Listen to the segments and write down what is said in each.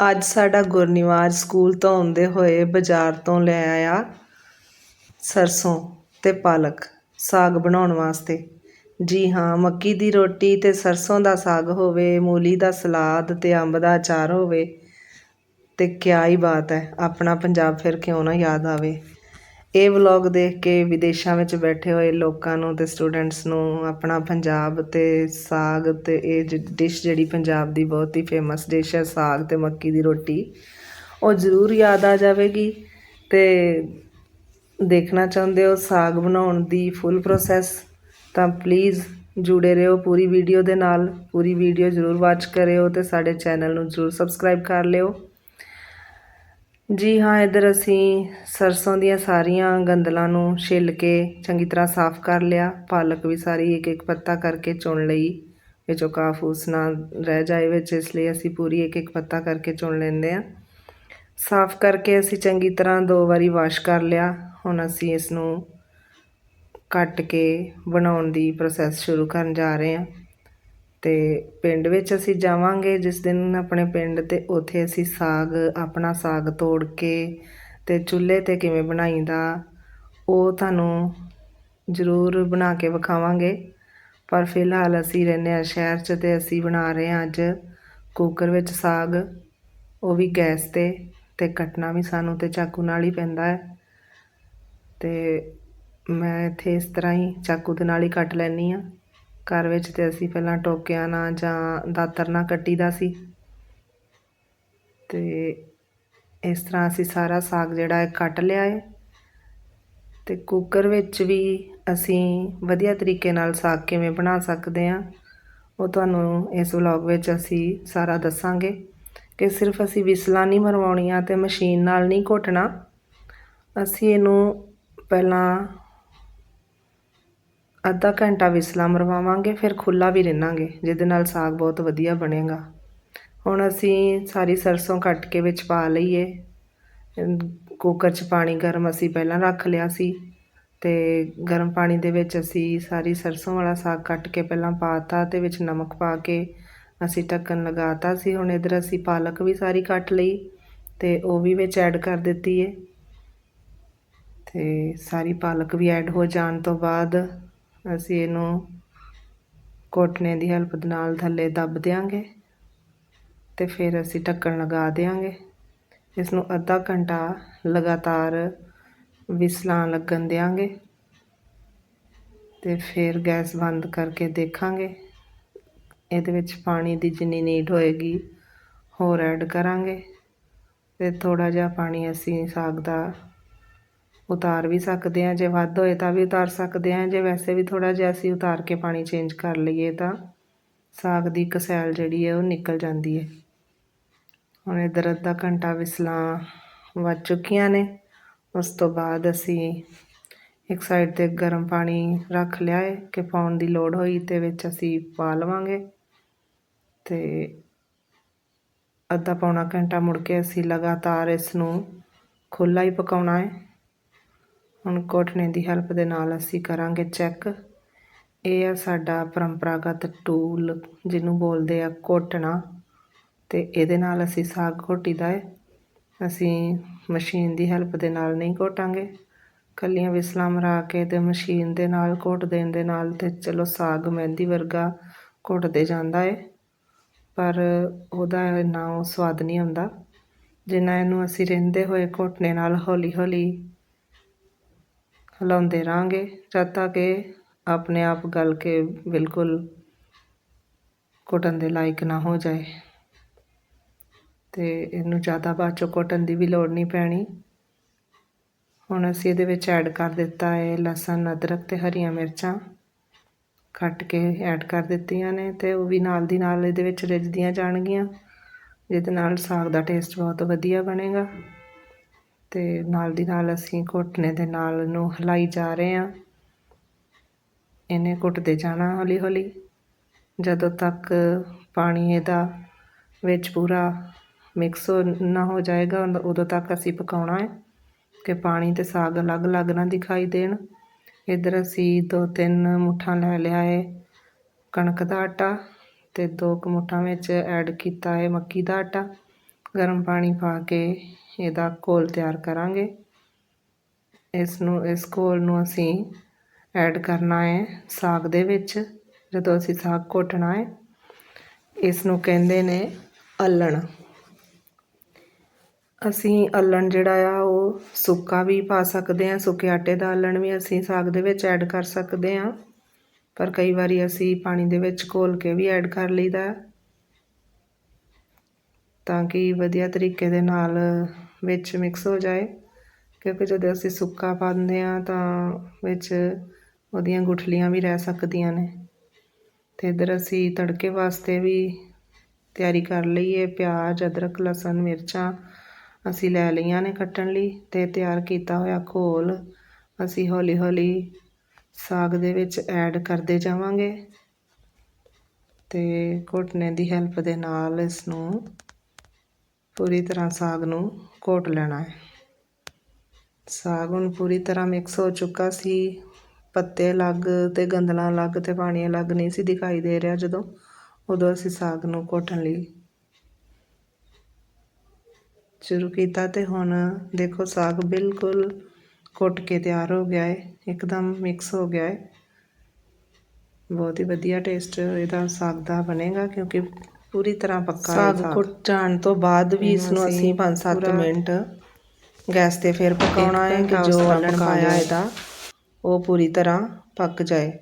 ਅੱਜ ਸਾਡਾ ਗੁਰਨਿਵਾਜ ਸਕੂਲ ਤੋਂ ਆਉਂਦੇ ਹੋਏ ਬਾਜ਼ਾਰ ਤੋਂ ਲੈ ਆਇਆ ਸਰਸੋਂ ਅਤੇ ਪਾਲਕ ਸਾਗ ਬਣਾਉਣ ਵਾਸਤੇ। ਜੀ ਹਾਂ, ਮੱਕੀ ਦੀ ਰੋਟੀ ਅਤੇ ਸਰਸੋਂ ਦਾ ਸਾਗ ਹੋਵੇ, ਮੂਲੀ ਦਾ ਸਲਾਦ ਅਤੇ ਅੰਬ ਦਾ ਅਚਾਰ ਹੋਵੇ ਅਤੇ ਕਿਆ ਹੀ ਬਾਤ ਹੈ, ਆਪਣਾ ਪੰਜਾਬ ਫਿਰ ਕਿਉਂ ਨਾ ਯਾਦ ਆਵੇ। ਇਹ ਵਲੋਗ ਦੇਖ ਕੇ ਵਿਦੇਸ਼ਾਂ ਵਿੱਚ ਬੈਠੇ ਹੋਏ ਲੋਕਾਂ ਨੂੰ ਅਤੇ ਸਟੂਡੈਂਟਸ ਨੂੰ ਆਪਣਾ ਪੰਜਾਬ ਅਤੇ ਸਾਗ ਅਤੇ ਇਹ ਜ, ਡਿਸ਼ ਜਿਹੜੀ ਪੰਜਾਬ ਦੀ ਬਹੁਤ ਹੀ ਫੇਮਸ ਡਿਸ਼ ਹੈ, ਸਾਗ ਅਤੇ ਮੱਕੀ ਦੀ ਰੋਟੀ, ਉਹ ਜ਼ਰੂਰ ਯਾਦ ਆ ਜਾਵੇਗੀ ਅਤੇ ਦੇਖਣਾ ਚਾਹੁੰਦੇ ਹੋ ਸਾਗ ਬਣਾਉਣ ਦੀ ਫੁੱਲ ਪ੍ਰੋਸੈਸ ਤਾਂ ਪਲੀਜ਼ ਜੁੜੇ ਰਹੋ ਪੂਰੀ ਵੀਡੀਓ ਦੇ ਨਾਲ, ਪੂਰੀ ਵੀਡੀਓ ਜ਼ਰੂਰ ਵਾਚ ਕਰਿਓ ਅਤੇ ਸਾਡੇ ਚੈਨਲ ਨੂੰ ਜ਼ਰੂਰ ਸਬਸਕ੍ਰਾਈਬ ਕਰ ਲਿਓ। ਜੀ ਹਾਂ, ਇੱਧਰ ਅਸੀਂ ਸਰਸੋਂ ਦੀਆਂ ਸਾਰੀਆਂ ਗੰਦਲਾਂ ਨੂੰ ਛਿੱਲ ਕੇ ਚੰਗੀ ਤਰ੍ਹਾਂ ਸਾਫ਼ ਕਰ ਲਿਆ। ਪਾਲਕ ਵੀ ਸਾਰੀ ਇੱਕ ਇੱਕ ਪੱਤਾ ਕਰਕੇ ਚੁਣ ਲਈ, ਵਿੱਚੋਂ ਕਾਫੂਸ ਨਾ ਰਹਿ ਜਾਏ ਵਿੱਚ, ਇਸ ਲਈ ਅਸੀਂ ਪੂਰੀ ਇੱਕ ਇੱਕ ਪੱਤਾ ਕਰਕੇ ਚੁਣ ਲੈਂਦੇ ਆ ਸਾਫ਼ ਕਰਕੇ ਅਸੀਂ ਚੰਗੀ ਤਰ੍ਹਾਂ ਦੋ ਵਾਰੀ ਵਾਸ਼ ਕਰ ਲਿਆ। ਹੁਣ ਅਸੀਂ ਇਸ ਨੂੰ ਕੱਟ ਕੇ ਬਣਾਉਣ ਦੀ ਪ੍ਰੋਸੈਸ ਸ਼ੁਰੂ ਕਰਨ ਜਾ ਰਹੇ ਹਾਂ। ਤੇ ਪਿੰਡ ਵਿੱਚ ਅਸੀਂ ਜਾਵਾਂਗੇ, ਜਿਸ ਦਿਨ ਆਪਣੇ ਪਿੰਡ ਤੇ ਉੱਥੇ ਅਸੀਂ ਸਾਗ, ਆਪਣਾ ਸਾਗ ਤੋੜ ਕੇ ਅਤੇ ਚੁੱਲ੍ਹੇ ਤੇ ਕਿਵੇਂ ਬਣਾਈਦਾ, ਉਹ ਤੁਹਾਨੂੰ ਜ਼ਰੂਰ ਬਣਾ ਕੇ ਵਿਖਾਵਾਂਗੇ। ਪਰ ਫਿਲਹਾਲ ਅਸੀਂ ਰਹਿੰਦੇ ਹਾਂ ਸ਼ਹਿਰ 'ਚ ਤੇ ਅਸੀਂ ਬਣਾ ਰਹੇ ਹਾਂ ਅੱਜ ਕੁੱਕਰ ਵਿੱਚ ਸਾਗ, ਉਹ ਵੀ ਗੈਸ ਤੇ ਅਤੇ ਕੱਟਣਾ ਵੀ ਸਾਨੂੰ ਤਾਂ ਚਾਕੂ ਨਾਲ ਹੀ ਪੈਂਦਾ ਹੈ। ਅਤੇ ਮੈਂ ਇੱਥੇ ਇਸ ਤਰ੍ਹਾਂ ਹੀ ਚਾਕੂ ਦੇ ਨਾਲ ਹੀ ਕੱਟ ਲੈਂਦੀ ਹਾਂ। ਘਰ ਵਿੱਚ ਤੇ ਅਸੀਂ ਪਹਿਲਾਂ ਟੋਕਿਆਂ ਨਾਲ ਜਾਂ ਦਾਤਰ ਨਾਲ ਕੱਟੀਦਾ ਸੀ। ਤੇ ਇਸ ਤਰ੍ਹਾਂ ਅਸੀਂ ਸਾਰਾ ਸਾਗ ਜਿਹੜਾ ਹੈ ਕੱਟ ਲਿਆ ਹੈ। ਤੇ ਕੁੱਕਰ ਵਿੱਚ ਵੀ ਅਸੀਂ ਵਧੀਆ ਤਰੀਕੇ ਨਾਲ ਸਾਗ ਕਿਵੇਂ ਬਣਾ ਸਕਦੇ ਹਾਂ, ਉਹ ਤੁਹਾਨੂੰ ਇਸ ਵਲੌਗ ਵਿੱਚ ਅਸੀਂ ਸਾਰਾ ਦੱਸਾਂਗੇ ਕਿ ਸਿਰਫ ਅਸੀਂ ਵਿਸਲਾਂ ਨਹੀਂ ਮਰਵਾਉਣੀਆਂ ਤੇ ਮਸ਼ੀਨ ਨਾਲ ਨਹੀਂ ਘੋਟਣਾ। ਅਸੀਂ ਇਹਨੂੰ ਪਹਿਲਾਂ ਅੱਧਾ ਘੰਟਾ ਵਿਸਲਾ ਮਰਵਾਵਾਂਗੇ, ਫਿਰ ਖੁੱਲਾ ਵੀ ਰਹਿਣਾਂਗੇ ਜਿਹਦੇ ਨਾਲ ਸਾਗ ਬਹੁਤ ਵਧੀਆ ਬਣੇਗਾ। ਹੁਣ ਅਸੀਂ ਸਾਰੀ ਸਰਸੋਂ ਕੱਟ ਕੇ ਵਿੱਚ ਪਾ ਲਈਏ। ਕੁੱਕਰ 'ਚ ਪਾਣੀ ਗਰਮ ਅਸੀਂ ਪਹਿਲਾਂ ਰੱਖ ਲਿਆ ਸੀ ਤੇ ਗਰਮ ਪਾਣੀ ਦੇ ਵਿੱਚ ਅਸੀਂ ਸਾਰੀ ਸਰਸੋਂ ਵਾਲਾ ਸਾਗ ਕੱਟ ਕੇ ਪਹਿਲਾਂ ਪਾਤਾ ਤੇ ਵਿੱਚ ਨਮਕ ਪਾ ਕੇ ਅਸੀਂ ਢੱਕਣ ਲਗਾਤਾ ਸੀ। ਹੁਣ ਇਧਰ ਅਸੀਂ ਪਾਲਕ ਵੀ ਸਾਰੀ ਕੱਟ ਲਈ ਤੇ ਉਹ ਵੀ ਵਿੱਚ ਐਡ ਕਰ ਦਿੱਤੀ ਏ। ਤੇ ਸਾਰੀ ਪਾਲਕ ਵੀ ਐਡ ਹੋ ਜਾਣ ਤੋਂ ਬਾਅਦ ਅਸੀਂ ਇਹਨੂੰ ਕੋਟਨੇ ਦੀ ਹੈਲਪ ਦੇ ਨਾਲ ਥੱਲੇ ਦੱਬ ਦਿਆਂਗੇ ਤੇ ਫਿਰ ਅਸੀਂ ਢੱਕਣ ਲਗਾ ਦਿਆਂਗੇ। ਇਸ ਨੂੰ ਅੱਧਾ ਘੰਟਾ ਲਗਾਤਾਰ ਵਿਸਲਾਂ ਲੱਗਣ ਦਿਆਂਗੇ ਤੇ ਫਿਰ ਗੈਸ ਬੰਦ ਕਰਕੇ ਦੇਖਾਂਗੇ। ਇਹਦੇ ਵਿੱਚ ਪਾਣੀ ਦੀ ਜਿੰਨੀ ਨੀਡ ਹੋਏਗੀ ਹੋਰ ਐਡ ਕਰਾਂਗੇ ਤੇ ਥੋੜਾ ਜਿਹਾ ਪਾਣੀ ਅਸੀਂ ਸਾਗ ਦਾ ਉਤਾਰ ਵੀ ਸਕਦੇ ਹਾਂ, ਜੇ ਵੱਧ ਹੋਏ ਤਾਂ ਵੀ ਉਤਾਰ ਸਕਦੇ ਹਾਂ, ਜੇ ਵੈਸੇ ਵੀ ਥੋੜਾ ਜਿਹਾ ਅਸੀਂ ਉਤਾਰ ਕੇ ਪਾਣੀ ਚੇਂਜ ਕਰ ਲਈਏ ਤਾਂ ਸਾਗ ਦੀ ਕਸੈਲ ਜਿਹੜੀ ਹੈ ਉਹ ਨਿਕਲ ਜਾਂਦੀ ਹੈ। ਹੁਣ ਇਧਰ ਅੱਧਾ ਘੰਟਾ ਵਿਸਲਾਂ ਵੱਜ ਚੁੱਕੀਆਂ ਨੇ, ਉਸ ਤੋਂ ਬਾਅਦ ਅਸੀਂ ਇੱਕ ਸਾਈਡ ਤੇ ਗਰਮ ਪਾਣੀ ਰੱਖ ਲਿਆ ਹੈ ਕਿ ਪਾਉਣ ਦੀ ਲੋੜ ਹੋਈ ਤੇ ਵਿੱਚ ਅਸੀਂ ਪਾ ਲਵਾਂਗੇ ਤੇ ਅੱਧਾ ਪੌਣਾ ਘੰਟਾ ਮੁੜ ਕੇ ਅਸੀਂ ਲਗਾਤਾਰ ਇਸ ਨੂੰ ਖੁੱਲਾ ਹੀ ਪਕਾਉਣਾ ਹੈ। ਹੁਣ ਕੋਟਨੇ ਦੀ ਹੈਲਪ ਦੇ ਨਾਲ ਅਸੀਂ ਕਰਾਂਗੇ ਚੈੱਕ ਇਹ ਆ ਸਾਡਾ ਪਰੰਪਰਾਗਤ ਟੂਲ ਜਿਹਨੂੰ ਬੋਲਦੇ ਆ ਕੋਟਣਾ। ਤੇ ਇਹਦੇ ਨਾਲ ਅਸੀਂ ਸਾਗ ਘੋਟੀਦਾ ਹੈ ਅਸੀਂ ਮਸ਼ੀਨ ਦੀ ਹੈਲਪ ਦੇ ਨਾਲ ਨਹੀਂ ਘੋਟਾਂਗੇ। ਕੱਲੀਆਂ ਵਿਸਲਾਂ ਮਰਾ ਕੇ ਤੇ ਮਸ਼ੀਨ ਦੇ ਨਾਲ ਘੋਟ ਦੇਣ ਦੇ ਨਾਲ ਤੇ ਚਲੋ ਸਾਗ ਮਹਿੰਦੀ ਵਰਗਾ ਘੋਟਦੇ ਜਾਂਦਾ ਹੈ ਪਰ ਉਹਦਾ ਇੰਨਾ ਉਹ ਸਵਾਦ ਨਹੀਂ ਆਉਂਦਾ। ਜਿੰਨਾ ਇਹਨੂੰ ਅਸੀਂ ਰਹਿੰਦੇ ਹੋਏ ਘੋਟਨੇ ਨਾਲ ਹੌਲੀ ਹੌਲੀ ਹਿਲਾਉਂਦੇ ਰਹਾਂਗੇ ਜਦ ਤੱਕ ਇਹ ਆਪਣੇ ਆਪ ਗਲ ਕੇ ਬਿਲਕੁਲ ਘੁੱਟਣ ਦੇ ਲਾਇਕ ਨਾ ਹੋ ਜਾਏ। ਅਤੇ ਇਹਨੂੰ ਜ਼ਿਆਦਾ ਬਾਅਦ ਚੋਂ ਘੁੱਟਣ ਦੀ ਵੀ ਲੋੜ ਨਹੀਂ ਪੈਣੀ। ਹੁਣ ਅਸੀਂ ਇਹਦੇ ਵਿੱਚ ਐਡ ਕਰ ਦਿੱਤਾ ਹੈ ਲਸਣ, ਅਦਰਕ ਤੇ ਹਰੀਆਂ ਮਿਰਚਾਂ। ਕੱਟ ਕੇ ਐਡ ਕਰ ਦਿੱਤੀਆਂ ਨੇ ਤੇ ਉਹ ਵੀ ਨਾਲ ਦੀ ਨਾਲ ਇਹਦੇ ਵਿੱਚ ਰਿੱਝਦੀਆਂ ਜਾਣਗੀਆਂ, ਜਿਹਦੇ ਨਾਲ ਸਾਗ ਦਾ ਟੇਸਟ ਬਹੁਤ ਵਧੀਆ ਬਣੇਗਾ। ਅਤੇ ਨਾਲ ਦੀ ਨਾਲ ਅਸੀਂ ਘੁੱਟਨੇ ਦੇ ਨਾਲ ਇਹਨੂੰ ਹਿਲਾਈ ਜਾ ਰਹੇ ਹਾਂ। ਇਹਨੇ ਘੁੱਟਦੇ ਜਾਣਾ ਹੌਲੀ ਹੌਲੀ ਜਦੋਂ ਤੱਕ ਪਾਣੀ ਇਹਦਾ ਵਿੱਚ ਪੂਰਾ ਮਿਕਸ ਨਾ ਹੋ ਜਾਏਗਾ, ਉਦੋਂ ਤੱਕ ਅਸੀਂ ਪਕਾਉਣਾ ਹੈ ਕਿ ਪਾਣੀ ਤੇ ਸਾਗ ਅਲੱਗ-ਅਲੱਗ ਨਾ ਦਿਖਾਈ ਦੇਣ। ਇਧਰ ਅਸੀਂ ਦੋ ਤਿੰਨ ਮੁੱਠਾਂ ਲੈ ਲਿਆ ਹੈ ਕਣਕ ਦਾ ਆਟਾ ਤੇ ਦੋ ਕੁ ਮੁੱਠਾਂ ਵਿੱਚ ਐਡ ਕੀਤਾ ਹੈ ਮੱਕੀ ਦਾ ਆਟਾ। ਗਰਮ ਪਾਣੀ ਪਾ ਕੇ ਇਹਦਾ ਘੋਲ ਤਿਆਰ ਕਰਾਂਗੇ। ਇਸ ਨੂੰ ਇਸ ਘੋਲ ਨੂੰ ਅਸੀਂ ਐਡ ਕਰਨਾ ਹੈ ਸਾਗ ਦੇ ਵਿੱਚ। ਜਦੋਂ ਅਸੀਂ ਸਾਗ ਘੋਟਣਾ ਹੈ ਇਸ ਨੂੰ ਕਹਿੰਦੇ ਨੇ ਅਲਣ। ਅਸੀਂ ਅਲਣ ਜਿਹੜਾ ਆ, ਉਹ ਸੁੱਕਾ ਵੀ ਪਾ ਸਕਦੇ ਹਾਂ, ਸੁੱਕੇ ਆਟੇ ਦਾ ਅਲਣ ਵੀ ਅਸੀਂ ਸਾਗ ਦੇ ਵਿੱਚ ਐਡ ਕਰ ਸਕਦੇ ਹਾਂ। ਪਰ ਕਈ ਵਾਰੀ ਅਸੀਂ ਪਾਣੀ ਦੇ ਵਿੱਚ ਘੋਲ ਕੇ ਵੀ ਐਡ ਕਰ ਲਈਦਾ। ਤਾਂ ਕਿ ਵਧੀਆ ਤਰੀਕੇ ਦੇ ਨਾਲ ਵਿੱਚ ਮਿਕਸ ਹੋ ਜਾਏ। ਕਿਉਂਕਿ ਜਦੋਂ ਅਸੀਂ ਸੁੱਕਾ ਪਾਉਂਦੇ ਹਾਂ ਤਾਂ ਵਿੱਚ ਉਹਦੀਆਂ ਗੁਠਲੀਆਂ ਵੀ ਰਹਿ ਸਕਦੀਆਂ ਨੇ। ਅਤੇ ਇੱਧਰ ਅਸੀਂ ਤੜਕੇ ਵਾਸਤੇ ਵੀ ਤਿਆਰੀ ਕਰ ਲਈਏ ਪਿਆਜ਼, ਅਦਰਕ, ਲਸਣ, ਮਿਰਚਾਂ ਅਸੀਂ ਲੈ ਲਈਆਂ ਨੇ ਕੱਟਣ ਲਈ ਅਤੇ ਤਿਆਰ ਕੀਤਾ ਹੋਇਆ ਘੋਲ ਅਸੀਂ ਹੌਲੀ ਹੌਲੀ ਸਾਗ ਦੇ ਵਿੱਚ ਐਡ ਕਰਦੇ ਜਾਵਾਂਗੇ। ਅਤੇ ਘੋਟਨੇ ਦੀ ਹੈਲਪ ਦੇ ਨਾਲ ਇਸ ਨੂੰ ਪੂਰੀ ਤਰ੍ਹਾਂ ਸਾਗ ਨੂੰ ਘੋਟ ਲੈਣਾ ਹੈ। ਸਾਗ ਹੁਣ ਪੂਰੀ ਤਰ੍ਹਾਂ ਮਿਕਸ ਹੋ ਚੁੱਕਾ ਸੀ। ਪੱਤੇ ਅਲੱਗ ਅਤੇ ਗੰਦਲਾਂ ਅਲੱਗ ਅਤੇ ਪਾਣੀ ਅਲੱਗ ਨਹੀਂ ਸੀ ਦਿਖਾਈ ਦੇ ਰਿਹਾ ਜਦੋਂ, ਉਦੋਂ ਅਸੀਂ ਸਾਗ ਨੂੰ ਘੋਟਣ ਲਈ ਸ਼ੁਰੂ ਕੀਤਾ ਤੇ ਹੁਣ ਦੇਖੋ ਸਾਗ ਬਿਲਕੁਲ ਘੁੱਟ ਕੇ ਤਿਆਰ ਹੋ ਗਿਆ ਹੈ। ਇੱਕਦਮ ਮਿਕਸ ਹੋ ਗਿਆ ਹੈ। ਬਹੁਤ ਹੀ ਵਧੀਆ ਟੇਸਟ ਇਹਦਾ ਸਾਗ ਦਾ ਬਣੇਗਾ ਕਿਉਂਕਿ ਪੂਰੀ ਤਰ੍ਹਾਂ ਪੱਕਾ ਸਾਗ ਜਾਣ ਤੋਂ ਬਾਅਦ ਵੀ ਇਸ ਨੂੰ ਅਸੀਂ 5-7 ਪੂਰਾ ਮਿੰਟ ਗੈਸ ਤੇ ਫਿਰ ਪਕਾਉਣਾ ਹੈ ਕਿ ਜੋ ਪਕਾ ਪਾਇਆ। ਇਹਦਾ ਉਹ ਪੂਰੀ ਤਰ੍ਹਾਂ ਪੱਕ ਜਾਏ।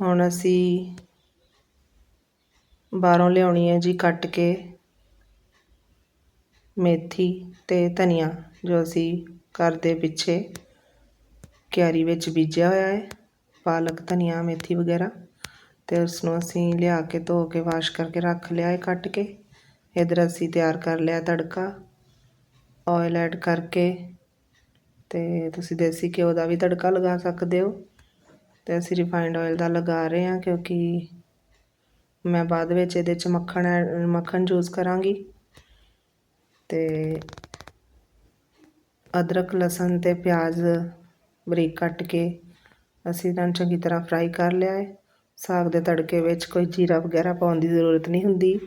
ਹੁਣ ਅਸੀਂ ਬਾਹਰੋਂ ਲਿਆਉਣੀ ਹੈ ਜੀ ਕੱਟ ਕੇ ਮੇਥੀ ਤੇ ਧਨੀਆ ਜੋ ਅਸੀਂ ਘਰ ਦੇ ਪਿੱਛੇ ਕਿਆਰੀ ਵਿੱਚ ਬੀਜਿਆ ਹੋਇਆ ਹੈ ਪਾਲਕ ਧਨੀਆ ਮੇਥੀ ਵਗੈਰਾ। ਅਤੇ ਉਸ ਨੂੰ ਅਸੀਂ ਲਿਆ ਕੇ ਧੋ ਕੇ ਵਾਸ਼ ਕਰਕੇ ਰੱਖ ਲਿਆ ਹੈ ਕੱਟ ਕੇ। ਇੱਧਰ ਅਸੀਂ ਤਿਆਰ ਕਰ ਲਿਆ ਤੜਕਾ ਆਇਲ ਐਡ ਕਰਕੇ ਤੇ ਤੁਸੀਂ ਦੇਸੀ ਘਿਓ ਦਾ ਵੀ ਤੜਕਾ ਲਗਾ ਸਕਦੇ ਹੋ। ਤੇ ਅਸੀਂ ਰਿਫਾਈਨਡ ਆਇਲ ਦਾ ਲਗਾ ਰਹੇ ਹਾਂ ਕਿਉਂਕਿ ਮੈਂ ਬਾਅਦ ਵਿੱਚ ਇਹਦੇ 'ਚ ਮੱਖਣ ਐ- ਮੱਖਣ ਯੂਜ਼ ਕਰਾਂਗੀ। ਤੇ ਅਦਰਕ, ਲਸਣ ਤੇ ਪਿਆਜ਼ ਬਰੀਕ ਕੱਟ ਕੇ ਅਸੀਂ ਇਹਨਾਂ ਨੂੰ ਚੰਗੀ ਤਰ੍ਹਾਂ ਫਰਾਈ ਕਰ ਲਿਆ ਹੈ। ਸਾਗ ਦੇ ਤੜਕੇ ਵਿੱਚ ਕੋਈ ਜੀਰਾ ਵਗੈਰਾ ਪਾਉਣ ਦੀ ਜ਼ਰੂਰਤ ਨਹੀਂ ਹੁੰਦੀ।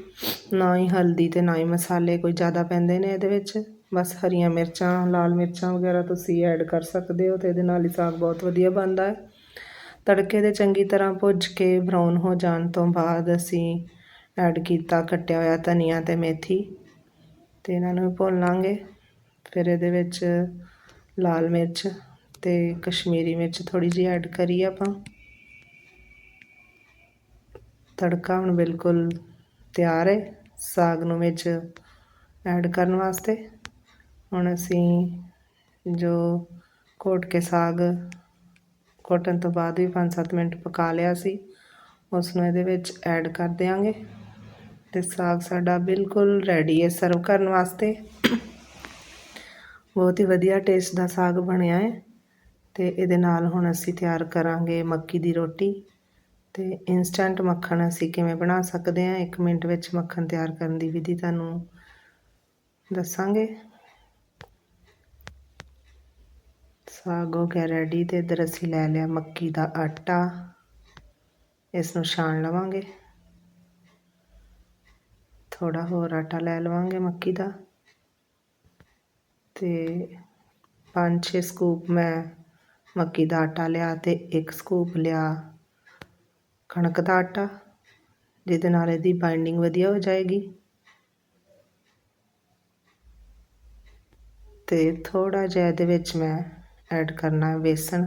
ਨਾ ਹੀ ਹਲਦੀ ਅਤੇ ਨਾ ਹੀ ਮਸਾਲੇ ਕੋਈ ਜ਼ਿਆਦਾ ਪੈਂਦੇ ਨੇ ਇਹਦੇ ਵਿੱਚ। ਬਸ ਹਰੀਆਂ ਮਿਰਚਾਂ, ਲਾਲ ਮਿਰਚਾਂ ਵਗੈਰਾ ਤੁਸੀਂ ਐਡ ਕਰ ਸਕਦੇ ਹੋ ਅਤੇ ਇਹਦੇ ਨਾਲ ਹੀ ਸਾਗ ਬਹੁਤ ਵਧੀਆ ਬਣਦਾ ਹੈ। ਤੜਕੇ ਦੇ ਚੰਗੀ ਤਰ੍ਹਾਂ ਭੁੱਜ ਕੇ ਬਰਾਊਨ ਹੋ ਜਾਣ ਤੋਂ ਬਾਅਦ ਅਸੀਂ ਐਡ ਕੀਤਾ ਕੱਟਿਆ ਹੋਇਆ ਧਨੀਆ ਤੇ ਮੇਥੀ ਤੇ ਇਹਨਾਂ ਨੂੰ ਵੀ ਭੁੰਨ ਲਾਂਗੇ। ਫਿਰ ਇਹਦੇ ਵਿੱਚ ਲਾਲ ਮਿਰਚ ਤੇ ਕਸ਼ਮੀਰੀ ਮਿਰਚ ਥੋੜੀ ਜਿਹੀ ਐਡ ਕਰੀ ਆਪਾਂ। ਤੜਕਾ ਹੁਣ ਬਿਲਕੁਲ ਤਿਆਰ ਹੈ ਸਾਗ ਨੂੰ ਵਿੱਚ ਐਡ ਕਰਨ ਵਾਸਤੇ। ਹੁਣ ਅਸੀਂ ਜੋ ਘੋਟ ਕੇ ਸਾਗ ਘੋਟਣ ਤੋਂ ਬਾਅਦ ਵੀ 5-7 ਮਿੰਟ ਪਕਾ ਲਿਆ ਸੀ ਉਸ ਨੂੰ ਇਹਦੇ ਵਿੱਚ ਐਡ ਕਰ ਦਿਆਂਗੇ। ਤੇ ਸਾਗ ਸਾਡਾ ਬਿਲਕੁਲ ਰੈਡੀ ਹੈ ਸਰਵ ਕਰਨ ਵਾਸਤੇ। ਬਹੁਤ ਹੀ ਵਧੀਆ ਟੇਸਟ ਦਾ ਸਾਗ ਬਣਿਆ ਹੈ ਤੇ ਇਹਦੇ ਨਾਲ ਹੁਣ ਅਸੀਂ ਤਿਆਰ ਕਰਾਂਗੇ ਮੱਕੀ ਦੀ ਰੋਟੀ। ਅਤੇ ਇੰਸਟੈਂਟ ਮੱਖਣ ਅਸੀਂ ਕਿਵੇਂ ਬਣਾ ਸਕਦੇ ਹਾਂ? 1 ਮਿੰਟ ਵਿੱਚ ਮੱਖਣ ਤਿਆਰ ਕਰਨ ਦੀ ਵਿਧੀ ਤੁਹਾਨੂੰ ਦੱਸਾਂਗੇ। ਸਾਗ ਹੋ ਗਿਆ ਰੈਡੀ ਤੇ ਇੱਧਰ ਅਸੀਂ ਲੈ ਲਿਆ ਮੱਕੀ ਦਾ ਆਟਾ। ਇਸ ਨੂੰ ਛਾਣ ਲਵਾਂਗੇ। ਥੋੜਾ ਹੋਰ ਆਟਾ ਲੈ ਲਵਾਂਗੇ ਮੱਕੀ ਦਾ। ਤੇ 5-6 ਸਕੂਪ ਮੈਂ ਮੱਕੀ ਦਾ ਆਟਾ ਲਿਆ ਤੇ ਇੱਕ ਸਕੂਪ ਲਿਆ ਕਣਕ ਦਾ ਆਟਾ, ਜਿਹਦੇ ਨਾਲ ਇਹਦੀ ਬਾਈਂਡਿੰਗ ਵਧੀਆ ਹੋ ਜਾਏਗੀ। ਅਤੇ ਥੋੜ੍ਹਾ ਜਿਹਾ ਇਹਦੇ ਵਿੱਚ ਮੈਂ ਐਡ ਕਰਨਾ ਬੇਸਣ,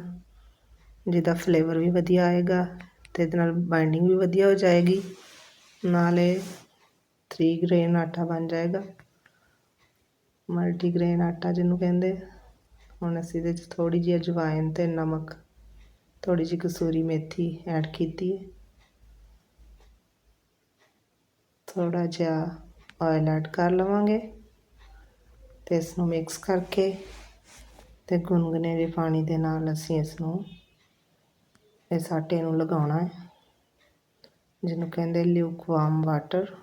ਜਿਹਦਾ ਫਲੇਵਰ ਵੀ ਵਧੀਆ ਆਏਗਾ ਅਤੇ ਇਹਦੇ ਨਾਲ ਬਾਈਂਡਿੰਗ ਵੀ ਵਧੀਆ ਹੋ ਜਾਏਗੀ। ਨਾਲੇ 3 ਗ੍ਰੇਨ ਆਟਾ ਬਣ ਜਾਏਗਾ। ਮਲਟੀਗ੍ਰੇਨ ਆਟਾ ਜਿਹਨੂੰ ਕਹਿੰਦੇ ਹੁਣ ਅਸੀਂ ਇਹਦੇ 'ਚ ਥੋੜ੍ਹੀ ਜਿਹੀ ਅਜਵਾਇਨ ਅਤੇ ਨਮਕ ਥੋੜੀ ਜਿਹੀ ਕਸੂਰੀ ਮੇਥੀ ਐਡ ਕੀਤੀ ਹੈ। ਥੋੜਾ ਜਿਹਾ ਆਇਲ ਐਡ ਕਰ ਲਵਾਂਗੇ ਤੇ ਇਸ ਨੂੰ ਮਿਕਸ ਕਰਕੇ ਤੇ ਗੁਨਗੁਨੇ ਦੇ ਪਾਣੀ ਦੇ ਨਾਲ ਅਸੀਂ ਇਸ ਨੂੰ ਇਸ ਆਟੇ ਨੂੰ ਲਗਾਉਣਾ ਹੈ, ਜਿਹਨੂੰ ਕਹਿੰਦੇ ਲਿਊਕਵਾਰਮ ਵਾਟਰ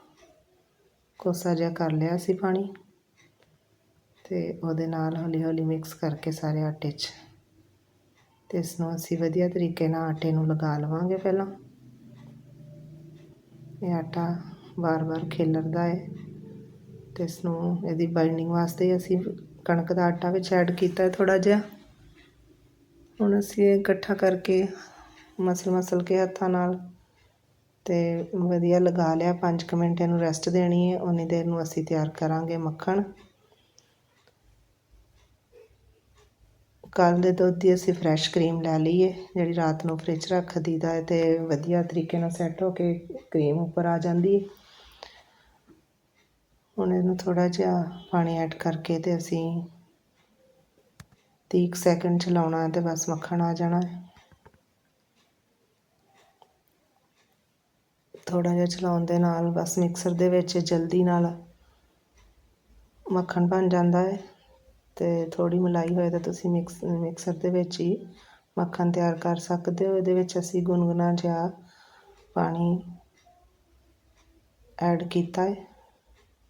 ਕੋਸਾ ਜਿਹਾ ਕਰ ਲਿਆ ਸੀ ਪਾਣੀ ਤੇ ਉਹਦੇ ਨਾਲ ਹੌਲੀ ਹੌਲੀ ਮਿਕਸ ਕਰਕੇ ਸਾਰੇ ਆਟੇ 'ਚ। ਤੇ ਇਸ ਨੂੰ ਅਸੀਂ ਵਧੀਆ ਤਰੀਕੇ ਨਾਲ ਆਟੇ ਨੂੰ ਲਗਾ ਲਵਾਂਗੇ ਪਹਿਲਾਂ। ਇਹ ਆਟਾ ਵਾਰ-ਵਾਰ ਖਿਲਰਦਾ ਹੈ ਤੇ ਇਸ ਨੂੰ ਇਹਦੀ ਬਾਈਂਡਿੰਗ ਵਾਸਤੇ ਅਸੀਂ ਕਣਕ ਦਾ ਆਟਾ ਵਿੱਚ ਐਡ ਕੀਤਾ ਹੈ ਥੋੜਾ ਜਿਹਾ। ਹੁਣ ਅਸੀਂ ਇਹ ਇਕੱਠਾ ਕਰਕੇ ਮਸਲ ਮਸਲ ਕੇ ਹੱਥਾਂ ਨਾਲ ਤੇ ਵਧੀਆ ਲਗਾ ਲਿਆ। 5 ਮਿੰਟ ਇਹਨੂੰ ਰੈਸਟ ਦੇਣੀ ਹੈ ਉਨੀ ਦੇਰ ਨੂੰ ਅਸੀਂ ਤਿਆਰ ਕਰਾਂਗੇ ਮੱਖਣ। ਕੱਲ੍ਹ ਦੇ ਦੁੱਧ ਦੀ ਅਸੀਂ ਫਰੈਸ਼ ਕਰੀਮ ਲੈ ਲਈ ਹੈ ਜਿਹੜੀ ਰਾਤ ਨੂੰ ਫਰਿੱਜ ਰੱਖ ਦਈਦਾ ਹੈ ਤੇ ਵਧੀਆ ਤਰੀਕੇ ਨਾਲ ਸੈੱਟ ਹੋ ਕੇ ਕਰੀਮ ਉੱਪਰ ਆ ਜਾਂਦੀ ਹੈ। ਹੁਣ ਇਹਨੂੰ ਥੋੜ੍ਹਾ ਜਿਹਾ ਪਾਣੀ ਐਡ ਕਰਕੇ ਤੇ ਅਸੀਂ 30 ਸੈਕਿੰਡ ਚਲਾਉਣਾ ਹੈ ਤੇ ਬਸ ਮੱਖਣ ਆ ਜਾਣਾ ਹੈ। ਥੋੜਾ ਜਿਹਾ ਚਲਾਉਣ ਦੇ ਨਾਲ ਬਸ ਮਿਕਸਰ ਦੇ ਵਿੱਚ ਜਲਦੀ ਨਾਲ ਮੱਖਣ ਬਣ ਜਾਂਦਾ ਹੈ। ਅਤੇ ਥੋੜ੍ਹੀ ਮਲਾਈ ਹੋਏ ਤਾਂ ਤੁਸੀਂ ਮਿਕਸ ਮਿਕਸਰ ਦੇ ਵਿੱਚ ਹੀ ਮੱਖਣ ਤਿਆਰ ਕਰ ਸਕਦੇ ਹੋ। ਇਹਦੇ ਵਿੱਚ ਅਸੀਂ ਗੁਨਗੁਨਾ ਜਿਹਾ ਪਾਣੀ ਐਡ ਕੀਤਾ ਹੈ।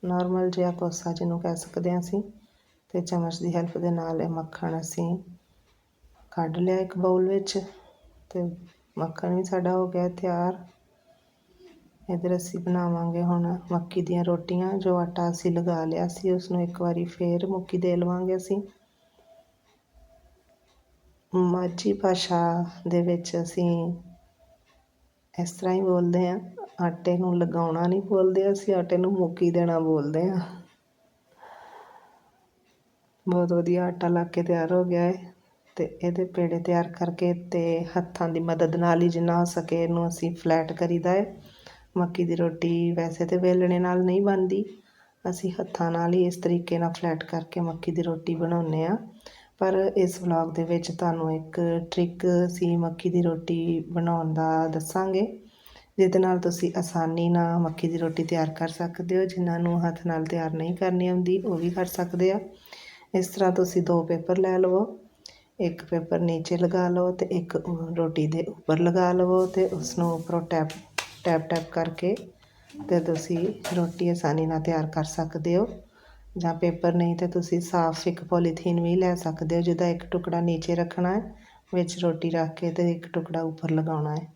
ਨਾਰਮਲ ਜਿਹਾ ਕੋਸਾ ਜਿਹਨੂੰ ਕਹਿ ਸਕਦੇ ਹਾਂ ਅਸੀਂ ਤੇ ਚਮਚ ਦੀ ਹੈਲਪ ਦੇ ਨਾਲ ਇਹ ਮੱਖਣ ਅਸੀਂ ਕੱਢ ਲਿਆ ਇੱਕ ਬਾਊਲ ਵਿੱਚ ਤੇ ਮੱਖਣ ਵੀ ਸਾਡਾ ਹੋ ਗਿਆ ਤਿਆਰ। ਇੱਧਰ ਅਸੀਂ ਬਣਾਵਾਂਗੇ ਹੁਣ ਮੱਕੀ ਦੀਆਂ ਰੋਟੀਆਂ, ਜੋ ਆਟਾ ਅਸੀਂ ਲਗਾ ਲਿਆ ਸੀ ਉਸ ਨੂੰ ਇੱਕ ਵਾਰੀ ਫੇਰ ਮੁੱਕੀ ਦੇ ਲਵਾਂਗੇ ਅਸੀਂ। ਮਾਝੀ ਭਾਸ਼ਾ ਦੇ ਵਿੱਚ ਅਸੀਂ ਇਸ ਤਰ੍ਹਾਂ ਹੀ ਬੋਲਦੇ ਹਾਂ, ਆਟੇ ਨੂੰ ਲਗਾਉਣਾ ਨਹੀਂ ਬੋਲਦੇ ਅਸੀਂ, ਆਟੇ ਨੂੰ ਮੁੱਕੀ ਦੇਣਾ ਬੋਲਦੇ ਹਾਂ। ਬਹੁਤ ਵਧੀਆ ਆਟਾ ਲਾ ਕੇ ਤਿਆਰ ਹੋ ਗਿਆ ਹੈ ਤੇ ਇਹਦੇ ਪੇੜੇ ਤਿਆਰ ਕਰਕੇ ਤੇ ਹੱਥਾਂ ਦੀ ਮਦਦ ਨਾਲ ਹੀ ਜਿੰਨਾ ਹੋ ਸਕੇ ਇਹਨੂੰ ਅਸੀਂ ਫਲੈਟ ਕਰੀਦਾ ਹੈ ਮੱਕੀ ਦੀ ਰੋਟੀ ਵੈਸੇ ਤਾਂ ਵੇਲਣੇ ਨਾਲ ਨਹੀਂ ਬਣਦੀ। ਅਸੀਂ ਹੱਥਾਂ ਨਾਲ ਹੀ ਇਸ ਤਰੀਕੇ ਨਾਲ ਫਲੈਟ ਕਰਕੇ ਮੱਕੀ ਦੀ ਰੋਟੀ ਬਣਾਉਂਦੇ ਆ ਪਰ ਇਸ ਵਲੌਗ ਦੇ ਵਿੱਚ ਤੁਹਾਨੂੰ ਇੱਕ ਟ੍ਰਿਕ ਅਸੀਂ ਮੱਕੀ ਦੀ ਰੋਟੀ ਬਣਾਉਣ ਦਾ ਦੱਸਾਂਗੇ। ਜਿਹਦੇ ਨਾਲ ਤੁਸੀਂ ਆਸਾਨੀ ਨਾਲ ਮੱਕੀ ਦੀ ਰੋਟੀ ਤਿਆਰ ਕਰ ਸਕਦੇ ਹੋ। ਜਿਨ੍ਹਾਂ ਨੂੰ ਹੱਥ ਨਾਲ ਤਿਆਰ ਨਹੀਂ ਕਰਨੀ ਆਉਂਦੀ, ਉਹ ਵੀ ਕਰ ਸਕਦੇ ਆ। ਇਸ ਤਰ੍ਹਾਂ ਤੁਸੀਂ ਦੋ ਪੇਪਰ ਲੈ ਲਵੋ। ਇੱਕ ਪੇਪਰ ਨੀਚੇ ਲਗਾ ਲਓ ਤੇ ਇੱਕ ਰੋਟੀ ਦੇ ਉੱਪਰ ਲਗਾ ਲਵੋ ਤੇ ਉਸ ਨੂੰ ਉੱਪਰੋਂ ਟੈਪ ਟੈਪ ਟੈਪ ਕਰਕੇ ਤੇ ਤੁਸੀਂ ਰੋਟੀ ਆਸਾਨੀ ਨਾਲ ਤਿਆਰ ਕਰ ਸਕਦੇ ਹੋ। ਜਾਂ ਪੇਪਰ ਨਹੀਂ ਤੇ ਤੁਸੀਂ ਸਾਫ਼ ਇੱਕ ਪੋਲੀਥੀਨ ਵੀ ਲੈ ਸਕਦੇ ਹੋ, ਜਿਹਦਾ ਇੱਕ ਟੁਕੜਾ ਨੀਚੇ ਰੱਖਣਾ ਹੈ, ਵਿੱਚ ਰੋਟੀ ਰੱਖ ਕੇ ਤੇ ਇੱਕ ਟੁਕੜਾ ਉੱਪਰ ਲਗਾਉਣਾ ਹੈ।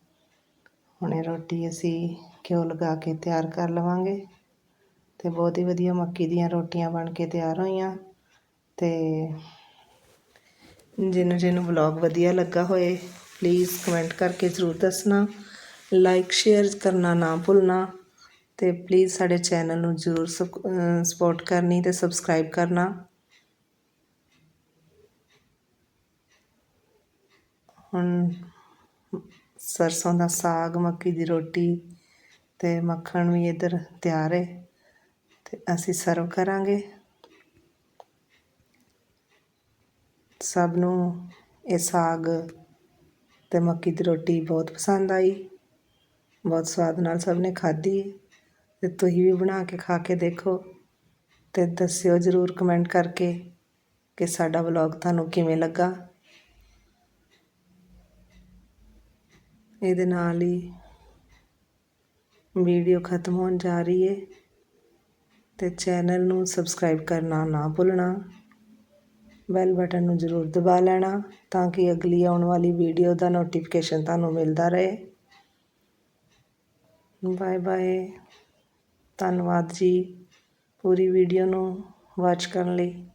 ਹੁਣੇ ਰੋਟੀ ਅਸੀਂ ਘਿਓ ਲਗਾ ਕੇ ਤਿਆਰ ਕਰ ਲਵਾਂਗੇ ਤੇ ਬਹੁਤ ਹੀ ਵਧੀਆ ਮੱਕੀ ਦੀਆਂ ਰੋਟੀਆਂ ਬਣ ਕੇ ਤਿਆਰ ਹੋਈਆਂ ਤੇ ਜਿਹਨੂੰ ਜਿਹਨੂੰ ਵਲੌਗ ਵਧੀਆ ਲੱਗਾ ਹੋਏ ਪਲੀਜ਼ ਕਮੈਂਟ ਕਰਕੇ ਜ਼ਰੂਰ ਦੱਸਣਾ। ਲਾਈਕ ਸ਼ੇਅਰ ਕਰਨਾ ਨਾ ਭੁੱਲਣਾ ਤੇ ਪਲੀਜ਼ ਸਾਡੇ ਚੈਨਲ ਨੂੰ ਜ਼ਰੂਰ ਸਪੋਰਟ ਕਰਨੀ ਤੇ ਸਬਸਕ੍ਰਾਈਬ ਕਰਨਾ। ਹੁਣ ਸਰਸੋਂ ਦਾ ਸਾਗ, ਮੱਕੀ ਦੀ ਰੋਟੀ ਤੇ ਮੱਖਣ ਵੀ ਇੱਧਰ ਤਿਆਰ ਹੈ ਤੇ ਅਸੀਂ ਸਰਵ ਕਰਾਂਗੇ। ਸਭ ਨੂੰ ਇਹ ਸਾਗ ਤੇ ਮੱਕੀ ਦੀ ਰੋਟੀ ਬਹੁਤ ਪਸੰਦ ਆਈ। ਬਹੁਤ ਸਵਾਦ ਨਾਲ ਸਭ ਨੇ ਖਾਧੀ ਅਤੇ ਤੁਸੀਂ ਵੀ ਬਣਾ ਕੇ ਖਾ ਕੇ ਦੇਖੋ ਅਤੇ ਦੱਸਿਓ ਜ਼ਰੂਰ ਕਮੈਂਟ ਕਰਕੇ ਕਿ ਸਾਡਾ ਵਲੌਗ ਤੁਹਾਨੂੰ ਕਿਵੇਂ ਲੱਗਾ। ਇਹਦੇ ਨਾਲ ਹੀ ਵੀਡੀਓ ਖਤਮ ਹੋਣ ਜਾ ਰਹੀ ਹੈ ਤੇ ਚੈਨਲ ਨੂੰ ਸਬਸਕ੍ਰਾਈਬ ਕਰਨਾ ਨਾ ਭੁੱਲਣਾ। ਬੈਲ ਬਟਨ ਨੂੰ ਜ਼ਰੂਰ ਦਬਾ ਲੈਣਾ ਤਾਂ ਕਿ ਅਗਲੀ ਆਉਣ ਵਾਲੀ ਵੀਡੀਓ ਦਾ ਨੋਟੀਫਿਕੇਸ਼ਨ ਤੁਹਾਨੂੰ ਮਿਲਦਾ ਰਹੇ। Bye bye. ਧੰਨਵਾਦ ਜੀ ਪੂਰੀ ਵੀਡੀਓ ਨੂੰ ਵਾਚ ਕਰਨ ਲਈ।